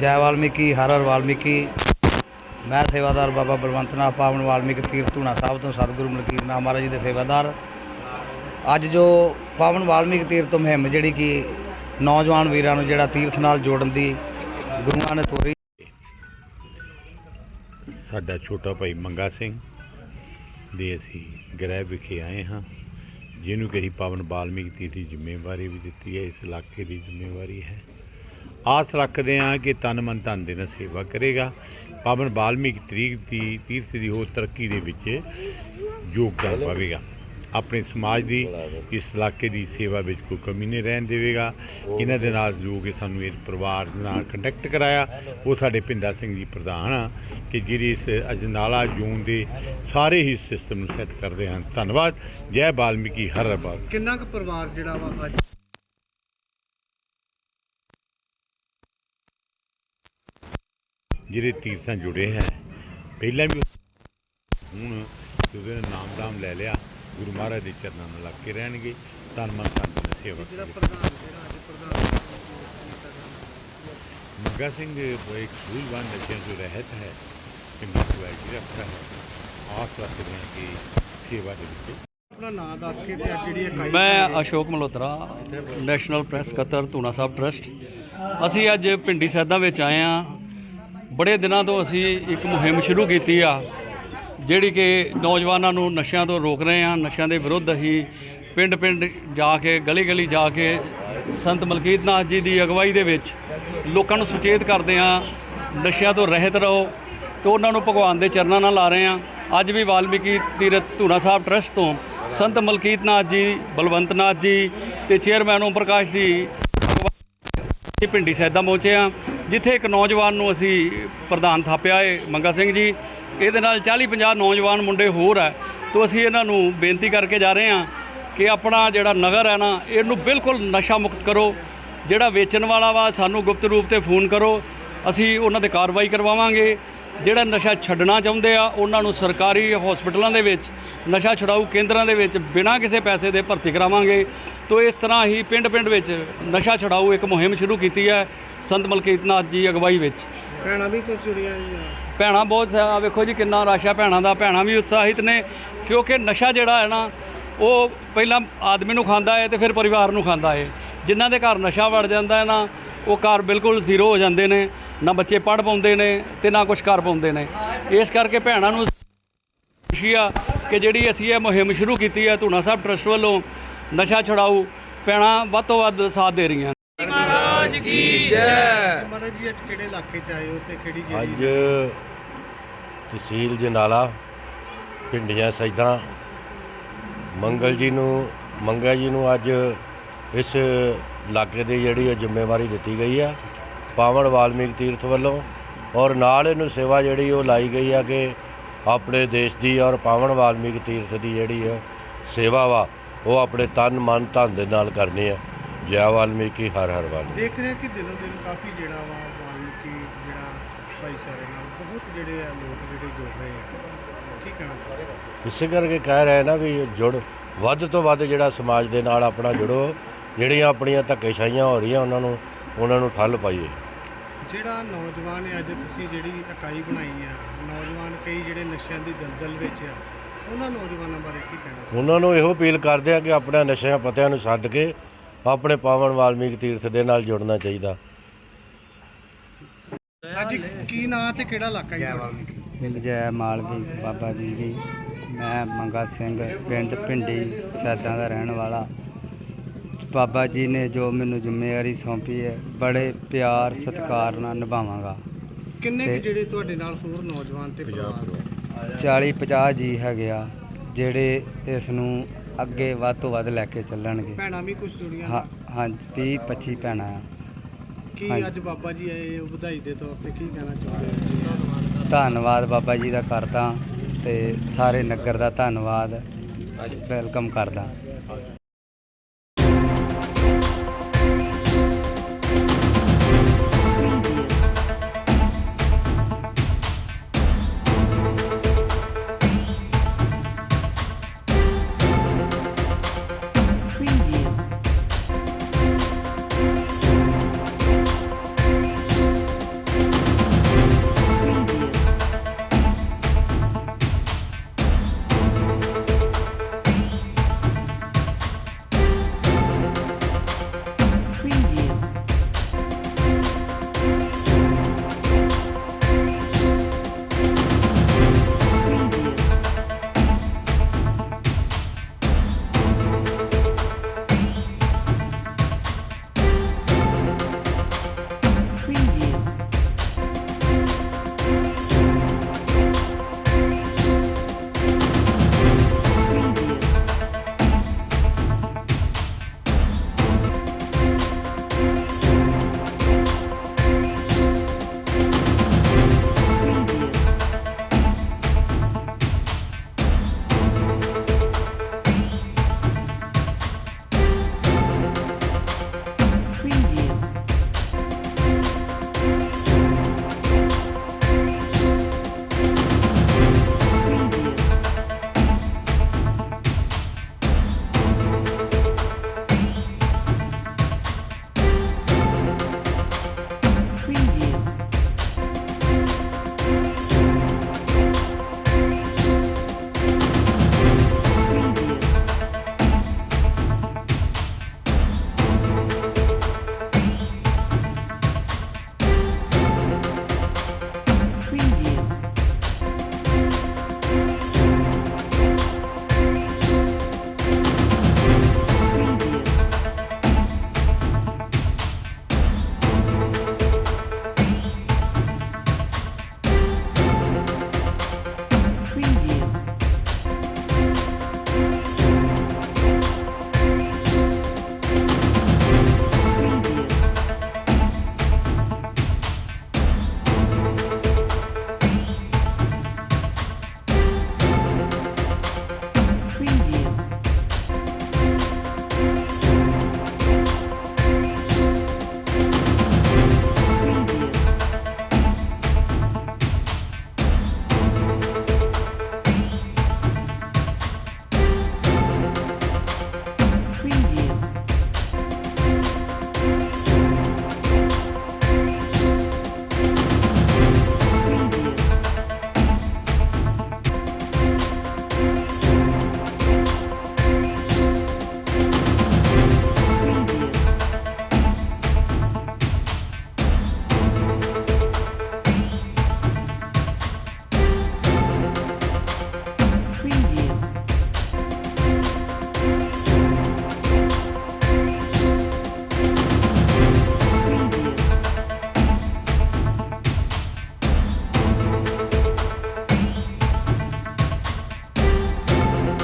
ਜੈ ਵਾਲਮੀਕੀ, ਹਰ ਹਰ ਵਾਲਮੀਕੀ। ਮੈਂ ਸੇਵਾਦਾਰ ਬਾਬਾ ਬਲਵੰਤ ਨਾਥ ਪਾਵਨ ਵਾਲਮੀਕ ਤੀਰਥ ਧੂਣਾ ਸਾਹਿਬ ਤੋਂ ਸਤਿਗੁਰੂ ਮਲਕੀਤ ਨਾਮ ਮਹਾਰਾਜ ਜੀ ਦੇ ਸੇਵਾਦਾਰ। ਅੱਜ ਜੋ ਪਾਵਨ ਵਾਲਮੀਕ ਤੀਰਥ ਮੁਹਿੰਮ ਜਿਹੜੀ ਕਿ ਨੌਜਵਾਨ ਵੀਰਾਂ ਨੂੰ ਜਿਹੜਾ ਤੀਰਥ ਨਾਲ ਜੋੜਨ ਦੀ ਗੁਰੂਆਂ ਨੇ ਤੋਰੀ। ਸਾਡਾ ਛੋਟਾ ਭਾਈ ਮੰਗਾ ਸਿੰਘ ਦੇ ਅਸੀਂ ਗ੍ਰਹਿ ਵਿਖੇ ਆਏ ਹਾਂ, ਜਿਹਨੂੰ ਕਿ ਅਸੀਂ ਪਾਵਨ ਬਾਲਮੀਕ ਤੀਰਥ ਦੀ ਜ਼ਿੰਮੇਵਾਰੀ ਵੀ ਦਿੱਤੀ ਹੈ, ਇਸ ਇਲਾਕੇ ਦੀ ਜ਼ਿੰਮੇਵਾਰੀ ਹੈ। ਆਸ ਰੱਖਦੇ ਹਾਂ ਕਿ ਤਨ ਮਨ ਧਨ ਦੇ ਨਾਲ ਸੇਵਾ ਕਰੇਗਾ। ਪਾਵਨ ਬਾਲਮੀਕ ਤਰੀਕ ਦੀ ਤੀਰਥ ਦੀ ਹੋਰ ਤਰੱਕੀ ਦੇ ਵਿੱਚ ਯੋਗਦਾਨ ਪਾਵੇਗਾ। ਆਪਣੇ ਸਮਾਜ ਦੀ ਇਸ ਇਲਾਕੇ ਦੀ ਸੇਵਾ ਵਿੱਚ ਕੋਈ ਕਮੀ ਨਹੀਂ ਰਹਿਣ ਦੇਵੇਗਾ। ਇਹਨਾਂ ਦੇ ਨਾਲ ਜੋ ਕਿ ਸਾਨੂੰ ਇਸ ਪਰਿਵਾਰ ਨਾਲ ਕੰਟੈਕਟ ਕਰਾਇਆ ਉਹ ਸਾਡੇ ਭਿੰਦਾ ਸਿੰਘ ਜੀ ਪ੍ਰਧਾਨ ਆ ਕਿ ਜਿਹੜੇ ਇਸ ਅਜਨਾਲਾ ਜ਼ੋਨ ਦੇ ਸਾਰੇ ਹੀ ਸਿਸਟਮ ਨੂੰ ਸੈੱਟ ਕਰਦੇ ਹਨ। ਧੰਨਵਾਦ। ਜੈ ਬਾਲਮੀਕੀ ਹਰ ਹਰ ਬਾਲ ਕਿੰਨਾ ਕੁ ਪਰਿਵਾਰ ਜਿਹੜਾ ਵਾ ਅੱਜ ਜਿਹੜੇ ਤੀਰਥਾਂ ਜੁੜੇ ਹੈ। ਪਹਿਲਾਂ ਵੀ ਹੁਣ ਉਹਦੇ ਨੇ ਨਾਮ ਦਾਮ ਲੈ ਲਿਆ ਗੁਰੂ ਮਹਾਰਾਜ ਦੇ ਚਰਨਾਂ ਨਾਲ ਲੱਗ ਕੇ ਰਹਿਣਗੇ ਤਨ ਮਨ ਧਨ ਦੀ ਸੇਵਾ ਮੰਗਾ ਸਿੰਘ ਉਹ ਇੱਕ ਸੂਝਵਾਨ ਨਸ਼ਿਆਂ ਤੋਂ ਰਹਿਤ ਹੈ ਚੰਗੀ ਕੁਆਲਿਟੀ ਰੱਖਦਾ ਹੈ। ਆਸ ਰੱਖਦੇ ਹਾਂ ਕਿ ਸੇਵਾ ਦੇ ਵਿੱਚ। ਆਪਣਾ ਨਾਮ ਦੱਸ ਕੇ ਤੇ ਅੱਜ ਜਿਹੜੀ ਇਕਾਈ ਮੈਂ ਅਸ਼ੋਕ ਮਲਹੋਤਰਾ ਨੈਸ਼ਨਲ ਪ੍ਰੈਸ ਕਤਰ ਧੂਣਾ ਸਾਹਿਬ ਟਰਸਟ। ਅਸੀਂ ਅੱਜ ਪਿੰਡੀ ਸੈਦਾ ਵਿੱਚ ਆਏ ਆ ਬੜੇ ਦਿਨਾਂ ਤੋਂ ਅਸੀਂ ਇੱਕ ਮੁਹਿੰਮ ਸ਼ੁਰੂ ਕੀਤੀ ਆ, ਜਿਹੜੀ ਕਿ ਨੌਜਵਾਨਾਂ ਨੂੰ ਨਸ਼ਿਆਂ ਤੋਂ ਰੋਕ ਰਹੇ ਹਾਂ, ਨਸ਼ਿਆਂ ਦੇ ਵਿਰੁੱਧ ਅਸੀਂ ਪਿੰਡ ਪਿੰਡ ਜਾ ਕੇ ਗਲੀ ਗਲੀ ਜਾ ਕੇ ਸੰਤ ਮਲਕੀਤ ਨਾਥ ਜੀ ਦੀ ਅਗਵਾਈ ਦੇ ਵਿੱਚ ਲੋਕਾਂ ਨੂੰ ਸੁਚੇਤ ਕਰਦੇ ਹਾਂ, ਨਸ਼ਿਆਂ ਤੋਂ ਰਹਿਤ ਰਹੋ ਤੇ ਉਹਨਾਂ ਨੂੰ ਭਗਵਾਨ ਦੇ ਚਰਨਾਂ ਨਾਲ ਲਾ ਰਹੇ ਹਾਂ। ਅੱਜ ਵੀ ਵਾਲਮੀਕੀ ਤੀਰਥ ਧੂਣਾ ਸਾਹਿਬ ਟਰਸਟ ਤੋਂ ਸੰਤ ਮਲਕੀਤ ਨਾਥ ਜੀ, ਬਲਵੰਤ ਨਾਥ ਜੀ ਤੇ ਚੇਅਰਮੈਨ ਓਮ ਪ੍ਰਕਾਸ਼ ਦੀ ਇਹ ਪਿੰਡੀ ਸੈਦਾ ਪਹੁੰਚੇ ਆ ਜਿੱਥੇ ਇੱਕ ਨੌਜਵਾਨ ਨੂੰ ਅਸੀਂ ਪ੍ਰਧਾਨ ਥਾਪਿਆ ਏ, ਮੰਗਾ ਸਿੰਘ ਜੀ, ਇਹਦੇ ਨਾਲ 40 50 ਨੌਜਵਾਨ ਮੁੰਡੇ ਹੋਰ ਹੈ ਤੋਂ ਅਸੀਂ ਇਹਨਾਂ ਨੂੰ ਬੇਨਤੀ ਕਰਕੇ ਜਾ ਰਹੇ ਹਾਂ ਕਿ ਆਪਣਾ ਜਿਹੜਾ ਨਗਰ ਹੈ ਨਾ, ਇਹਨੂੰ ਬਿਲਕੁਲ ਨਸ਼ਾ ਮੁਕਤ ਕਰੋ। ਜਿਹੜਾ ਵੇਚਣ ਵਾਲਾ ਵਾ, ਸਾਨੂੰ ਗੁਪਤ ਰੂਪ ਤੇ ਫੋਨ ਕਰੋ। ਅਸੀਂ ਉਹਨਾਂ ਤੇ ਕਾਰਵਾਈ ਕਰਵਾਵਾਂਗੇ। ਜਿਹੜਾ ਨਸ਼ਾ ਛੱਡਣਾ ਚਾਹੁੰਦੇ ਆ ਉਹਨਾਂ ਨੂੰ ਸਰਕਾਰੀ ਹਸਪਤਾਲਾਂ ਦੇ ਵਿੱਚ ਨਸ਼ਾ ਛੁਡਾਊ ਕੇਂਦਰਾਂ ਦੇ ਵਿੱਚ ਬਿਨਾਂ ਕਿਸੇ ਪੈਸੇ ਦੇ ਭਰਤੀ ਕਰਾਵਾਂਗੇ। ਤੋਂ ਇਸ ਤਰ੍ਹਾਂ ਹੀ ਪਿੰਡ-ਪਿੰਡ ਵਿੱਚ ਨਸ਼ਾ ਛੁਡਾਊ ਇੱਕ ਮੁਹਿੰਮ ਸ਼ੁਰੂ ਕੀਤੀ ਹੈ ਸੰਤ ਮਲਕੀਤ ਨਾਥ ਜੀ ਅਗਵਾਈ ਵਿੱਚ। ਭੈਣਾਂ ਵੀ ਕੁਝ ਜੁੜੀਆਂ ਜੀ ਭੈਣਾਂ ਬਹੁਤ ਆ ਵੇਖੋ ਜੀ ਕਿੰਨਾ ਰਸ਼ ਭੈਣਾਂ ਦਾ ਭੈਣਾਂ ਵੀ ਉਤਸ਼ਾਹਿਤ ਨੇ ਕਿਉਂਕਿ ਨਸ਼ਾ ਜਿਹੜਾ ਹੈ ਨਾ ਉਹ ਪਹਿਲਾਂ ਆਦਮੀ ਨੂੰ ਖਾਂਦਾ ਹੈ ਤੇ ਫਿਰ ਪਰਿਵਾਰ ਨੂੰ ਖਾਂਦਾ ਹੈ ਜਿਨ੍ਹਾਂ ਦੇ ਘਰ ਨਸ਼ਾ ਵੜ ਜਾਂਦਾ ਹੈ ਨਾ ਉਹ ਘਰ ਬਿਲਕੁਲ ਜ਼ੀਰੋ ਹੋ ਜਾਂਦੇ ਨੇ। ਨਾ ਬੱਚੇ ਪੜ ਪਾਉਂਦੇ ਨੇ ਤੇ ਨਾ ਕੁਝ ਕਰ ਪਾਉਂਦੇ ਨੇ। ਇਸ ਕਰਕੇ ਭੈਣਾਂ ਨੂੰ ਖੁਸ਼ੀ ਆ ਕਿ ਜਿਹੜੀ ਅਸੀਂ ਇਹ ਮੁਹਿੰਮ ਸ਼ੁਰੂ ਕੀਤੀ ਹੈ ਧੂਣਾ ਸਾਹਿਬ ਟਰਸਟ ਵੱਲੋਂ ਨਸ਼ਾ ਛੁਡਾਊ ਭੈਣਾਂ ਵੱਧ ਤੋਂ ਵੱਧ ਸਾਥ ਦੇ ਰਹੀਆਂ ਮਹਾਰਾਜ ਜੀ। ਅੱਜ ਕਿਹੜੇ ਇਲਾਕੇ ਚ ਆਏ ਹੋ ਤੇ ਕਿਹੜੀ ਅੱਜ ਜਿਹੜੀ ਤਹਿਸੀਲ ਜਨਾਲਾ ਪਿੰਡੀਆਂ ਸੈਦਾਂ ਮੰਗਲ ਜੀ ਨੂੰ ਮੰਗਾ ਜੀ ਨੂੰ ਅੱਜ ਇਸ ਇਲਾਕੇ ਦੀ ਜਿਹੜੀ ਜ਼ਿੰਮੇਵਾਰੀ ਦਿੱਤੀ ਗਈ ਆ। ਪਾਵਨ ਵਾਲਮੀਕ ਤੀਰਥ ਵੱਲੋਂ ਔਰ ਨਾਲ ਇਹਨੂੰ ਸੇਵਾ ਜਿਹੜੀ ਉਹ ਲਾਈ ਗਈ ਆ ਕਿ ਆਪਣੇ ਦੇਸ਼ ਦੀ ਔਰ ਪਾਵਨ ਵਾਲਮੀਕ ਤੀਰਥ ਦੀ ਜਿਹੜੀ ਆ ਸੇਵਾ ਵਾ ਉਹ ਆਪਣੇ ਤਨ ਮਨ ਧਨ ਦੇ ਨਾਲ ਕਰਨੀ ਆ। ਜੈ ਵਾਲਮੀਕੀ ਹਰ ਹਰ ਵਾਲਮੀਕੀ। ਦੇਖ ਰਹੇ ਕਿ ਦਿਨੋਂ ਦਿਨ ਕਾਫੀ ਜਿਹੜਾ ਵਾ ਵਾਲਮੀਕੀ ਜਿਹੜਾ ਭਾਈਚਾਰੇ ਨਾਲ ਬਹੁਤ ਜਿਹੜੇ ਆ ਲੋਕ ਜਿਹੜੇ ਜੁੜ ਰਹੇ ਆ। ਕੀ ਕਹਿਣਾ ਚਾਹੁੰਦੇ ਹੋ? ਇਸੇ ਕਰਕੇ ਕਹਿ ਰਹੇ ਨਾ ਵੀ ਜੁੜ ਵੱਧ ਤੋਂ ਵੱਧ ਜਿਹੜਾ ਸਮਾਜ ਦੇ ਨਾਲ ਆਪਣਾ ਜੁੜੋ ਜਿਹੜੀਆਂ ਆਪਣੀਆਂ ਧੱਕੇਸ਼ਾਹੀਆਂ ਹੋ ਰਹੀਆਂ ਉਹਨਾਂ ਨੂੰ ਉਹਨਾਂ ਨੂੰ ਠੱਲ ਪਾਈਏ। ਜਿਹੜਾ ਨੌਜਵਾਨ ਹੈ ਅੱਜ ਤੁਸੀਂ ਜਿਹੜੀ ਇਕਾਈ ਬਣਾਈ ਆ ਨੌਜਵਾਨ ਕਈ ਜਿਹੜੇ ਨਸ਼ਿਆਂ ਦੀ ਦਲਦਲ ਵਿੱਚ ਆ ਉਹਨਾਂ ਨੌਜਵਾਨਾਂ ਬਾਰੇ ਕੀ ਕਹਿਣਾ? ਉਹਨਾਂ ਨੂੰ ਇਹੋ ਅਪੀਲ ਕਰਦੇ ਆ ਕਿ ਆਪਣੇ ਨਸ਼ਿਆਂ ਪਤਿਆਂ ਨੂੰ ਛੱਡ ਕੇ ਆਪਣੇ ਪਾਵਨ ਵਾਲਮੀਕ ਤੀਰਥ ਦੇ ਨਾਲ ਜੁੜਨਾ ਚਾਹੀਦਾ। ਅੱਜ ਕੀ ਨਾਂ ਤੇ ਕਿਹੜਾ ਇਲਾਕਾ ਜੀ ਤੁਹਾਡਾ? ਜੈ ਮਾਲਵੀ ਬਾਬਾ ਜੀ ਦੀ। ਮੈਂ ਮੰਗਾ ਸਿੰਘ ਪਿੰਡ ਪਿੰਡੀ ਸੈਦਾਂ ਦਾ ਰਹਿਣ ਵਾਲਾ। ਬਾਬਾ ਜੀ ਨੇ ਜੋ ਮੈਨੂੰ ਜ਼ਿੰਮੇਵਾਰੀ ਸੌਂਪੀ ਹੈ ਬੜੇ ਪਿਆਰ ਸਤਿਕਾਰ ਨਾਲ ਨਿਭਾਵਾਂਗਾ। ਕਿੰਨੇ ਕੁ ਤੇ- ਜਿਹੜੇ ਤੁਹਾਡੇ ਨਾਲ ਹੋਰ ਨੌਜਵਾਨ ਤੇ ਪਰਿਵਾਰ 40 50 ਜੀ ਹੈਗੇ ਆ ਜਿਹੜੇ ਇਸ ਨੂੰ ਅੱਗੇ ਵੱਧ ਤੋਂ ਵੱਧ ਲੈ ਕੇ ਚੱਲਣਗੇ। ਭੈਣਾਂ ਵੀ ਕੁਝ ਜੁੜੀਆਂ ਹਾਂ ਹਾਂਜੀ 20 25 ਭੈਣਾਂ ਆ। ਕੀ ਹਾਂਜੀ। ਅੱਜ ਬਾਬਾ ਜੀ ਆਏ ਉਹ ਵਧਾਈ ਦੇ ਤੌਰ ਤੇ ਕੀ ਕਹਿਣਾ ਚਾਹੁੰਦੇ ਹੋ? ਧੰਨਵਾਦ ਬਾਬਾ ਜੀ ਦਾ ਕਰਦਾ ਤੇ ਸਾਰੇ ਨਗਰ ਦਾ ਧੰਨਵਾਦ ਵੈਲਕਮ ਕਰਦਾ।